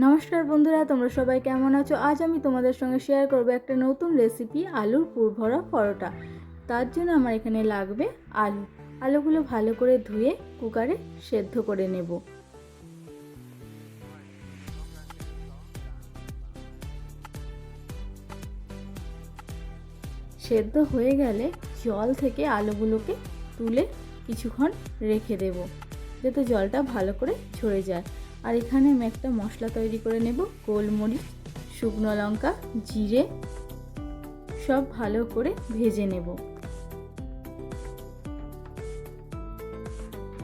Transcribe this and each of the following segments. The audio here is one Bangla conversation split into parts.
নমস্কার বন্ধুরা, তোমরা সবাই কেমন আছো? আজ আমি তোমাদের সঙ্গে শেয়ার করব একটা নতুন রেসিপি আলুর পুরভরা পরোটা। তার জন্য আমার এখানে লাগবে আলু। আলুগুলো ভালো করে ধুয়ে কুকারে সেদ্ধ করে নেব। সেদ্ধ হয়ে গেলে জল থেকে আলুগুলোকে তুলে কিছুক্ষণ রেখে দেব, যাতে জলটা ভালো করে ঝরে যায়। আর এখানে আমি একটা মশলা তৈরি করে নেব, গোলমরিচ, শুকনো লঙ্কা, জিরে, সব ভালো করে ভেজে নেব।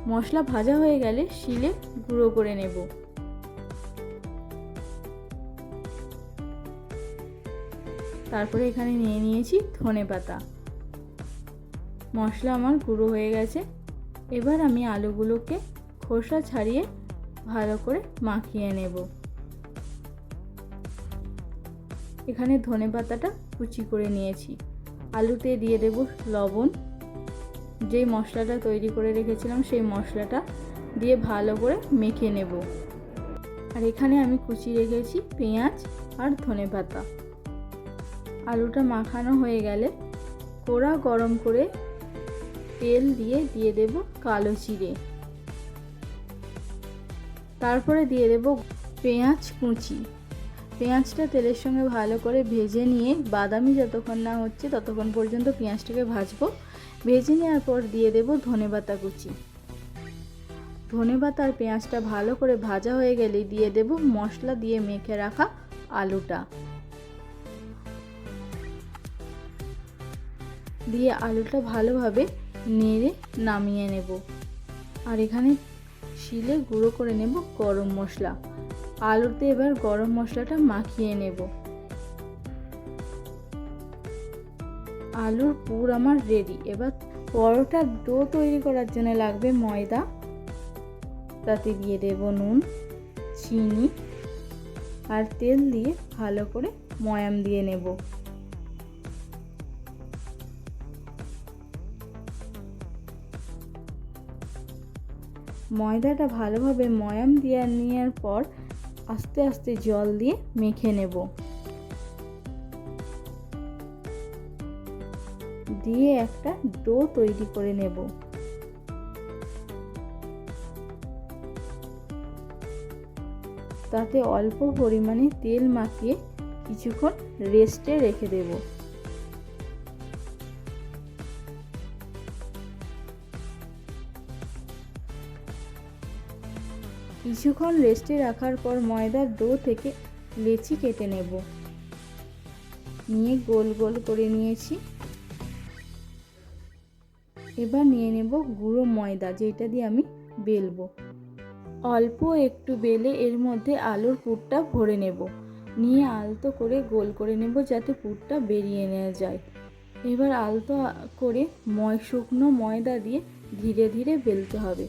মশলা ভাজা হয়ে গেলে শিলে গুঁড়ো করে নেব। তারপরে এখানে নিয়ে নিয়েছি ধনে পাতা। মশলা আমার গুঁড়ো হয়ে গেছে। এবার আমি আলুগুলোকে খোসা ছাড়িয়ে ভালো করে মাখিয়ে নেব। এখানে ধনে পাতাটা কুচি করে নিয়েছি। আলুতে দিয়ে দেব লবণ। যেই মশলাটা তৈরি করে রেখেছিলাম সেই মশলাটা দিয়ে ভালো করে মেখে নেব। আর এখানে আমি কুচি রেখেছি পেঁয়াজ আর ধনে পাতা। আলুটা মাখানো হয়ে গেলে কোড়া গরম করে তেল দিয়ে দিয়ে দেব কালো চিড়ে তারপরে দিয়ে দেব পেঁয়াজ কুচি। পেঁয়াজটা তেলের সঙ্গে ভালো করে ভেজে নিয়ে, বাদামি যতক্ষণ না হচ্ছে ততক্ষণ পর্যন্ত পেঁয়াজটাকে ভাজবো। ভেজে নেওয়ার পর দিয়ে দেব ধনে পাতা কুচি। ধনে পাতা আর পেঁয়াজটা ভালো করে ভাজা হয়ে গেলে দিয়ে দেব মশলা দিয়ে মেখে রাখা আলুটা। দিয়ে আলুটা ভালোভাবে নেড়ে নামিয়ে নেব। আর এখানে শিলে গুঁড়ো করে নেব গরম মশলা। আলুতে এবার গরম মশলাটা মাখিয়ে নেব। আলুর পুর আমার রেডি এবার পরোটার ডো তৈরি করার জন্য লাগবে ময়দা। তাতে দিয়ে দেব নুন, চিনি আর তেল দিয়ে ভালো করে ময়াম দিয়ে নেব। ময়দাটা ভালোভাবে ময়াম দিয়ে নেওয়ার পর আস্তে আস্তে জল দিয়ে মেখে নেব। দিয়ে একটা ডো তৈরি করে নেব। তাতে অল্প পরিমাণে তেল মাখিয়ে কিছুক্ষণ রেস্টে রেখে দেবো। কিছুক্ষণ রেস্টে রাখার পর ময়দার ডো থেকে লেচি কেটে নেব। নিয়ে গোল গোল করে নিয়েছি। এবার নিয়ে নেব গুঁড়ো ময়দা, যেটা দিয়ে আমি বেলবো। অল্প একটু বেলে এর মধ্যে আলুর পুরটা ভরে নেব। নিয়ে আলতো করে গোল করে নেব যাতে পুরটা বেরিয়ে নেওয়া যায়। এবার আলতো করে ময়, শুকনো ময়দা দিয়ে ধীরে ধীরে বেলতে হবে।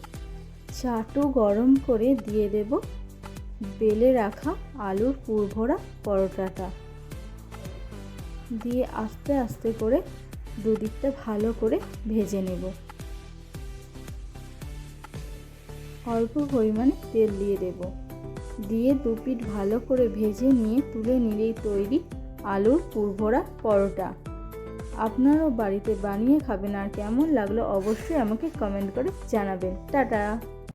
চাটু গরম করে দিয়ে দেব। বেলে রাখা আলুর পুরভরা পরোটাটা। দিয়ে আস্তে আস্তে করে দুদিকটা ভালো করে ভেজে নেব। অল্প পরিমাণে তেল দিয়ে দেব। দিয়ে দু পিঠ ভালো করে ভেজে নিয়ে তুলে নিলেই তৈরি আলুর পুরভরা পরোটা। আপনারাও বাড়িতে বানিয়ে খাবেন আর কেমন লাগল অবশ্যই আমাকে কমেন্ট করে জানাবেন। টাটা!